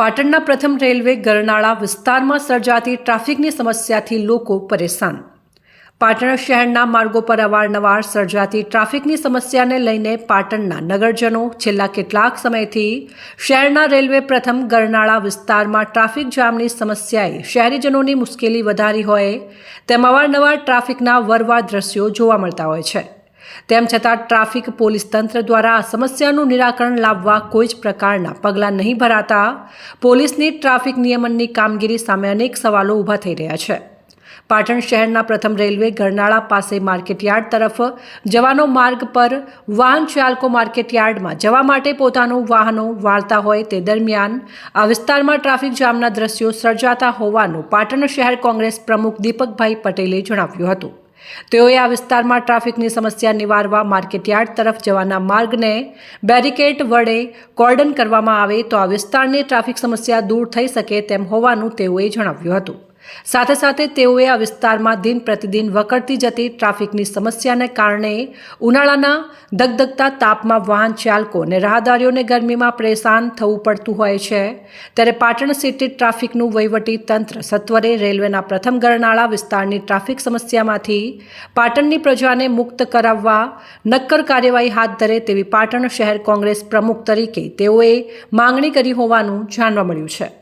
પાટણના પ્રથમ રેલવે ગરનાળા વિસ્તારમાં સર્જાતી ટ્રાફિકની સમસ્યાથી લોકો પરેશાન. પાટણ શહેરના માર્ગો પર અવારનવાર સર્જાતી ટ્રાફિકની સમસ્યાને લઈને પાટણના નગરજનો છેલ્લા કેટલાક સમયથી શહેરના રેલવે પ્રથમ ગરનાળા વિસ્તારમાં ટ્રાફિક જામની સમસ્યાએ શહેરીજનોની મુશ્કેલી વધારી હોય તેમ અવારનવાર ટ્રાફિકના વરવાર દ્રશ્યો જોવા મળતા હોય છે. તેમ છતાં ટ્રાફિક પોલીસ તંત્ર દ્વારા સમસ્યાનું નિરાકરણ લાવવા કોઈ જ પ્રકારના પગલાં નહીં ભરાતા પોલીસની ટ્રાફિક નિયમનની કામગીરી સામે અનેક સવાલો ઊભા થઈ રહ્યા છે. પાટણ શહેરના પ્રથમ રેલવે ગરનાળા પાસે માર્કેટયાર્ડ તરફ જવાનો માર્ગ પર વાહન ચાલકો માર્કેટયાર્ડમાં જવા માટે પોતાનું વાહનો વાળતા હોય તે દરમિયાન આ વિસ્તારમાં ટ્રાફિક જામના દ્રશ્યો સર્જાતા હોવાનું પાટણ શહેર કોંગ્રેસ પ્રમુખ દીપકભાઈ પટેલે જણાવ્યું હતું. તેઓએ આ વિસ્તારમાં ટ્રાફિકની સમસ્યા નિવારવા માર્કેટયાર્ડ તરફ જવાના માર્ગને બેરિકેડ વડે કોર્ડન કરવામાં આવે તો આ વિસ્તારની ટ્રાફિક સમસ્યા દૂર થઈ શકે તેમ હોવાનું તેઓએ જણાવ્યું હતું. સાથે સાથે તેઓએ આ વિસ્તારમાં દિન પ્રતિદિન વકરતી જતી ટ્રાફિકની સમસ્યાને કારણે ઉનાળાના દગદગતા તાપમાં વાહન ચાલકો અને રાહદારીઓને ગરમીમાં પરેશાન થવું પડતું હોય છે. ત્યારે પાટણ સિટી ટ્રાફિકનું વહીવટી તંત્ર સત્વરે રેલવેના પ્રથમ ગરનાળા વિસ્તારની ટ્રાફિક સમસ્યામાંથી પાટણની પ્રજાને મુક્ત કરાવવા નક્કર કાર્યવાહી હાથ ધરે તેવી પાટણ શહેર કોંગ્રેસ પ્રમુખ તરીકે તેઓએ માંગણી કરી હોવાનું જાણવા મળ્યું છે.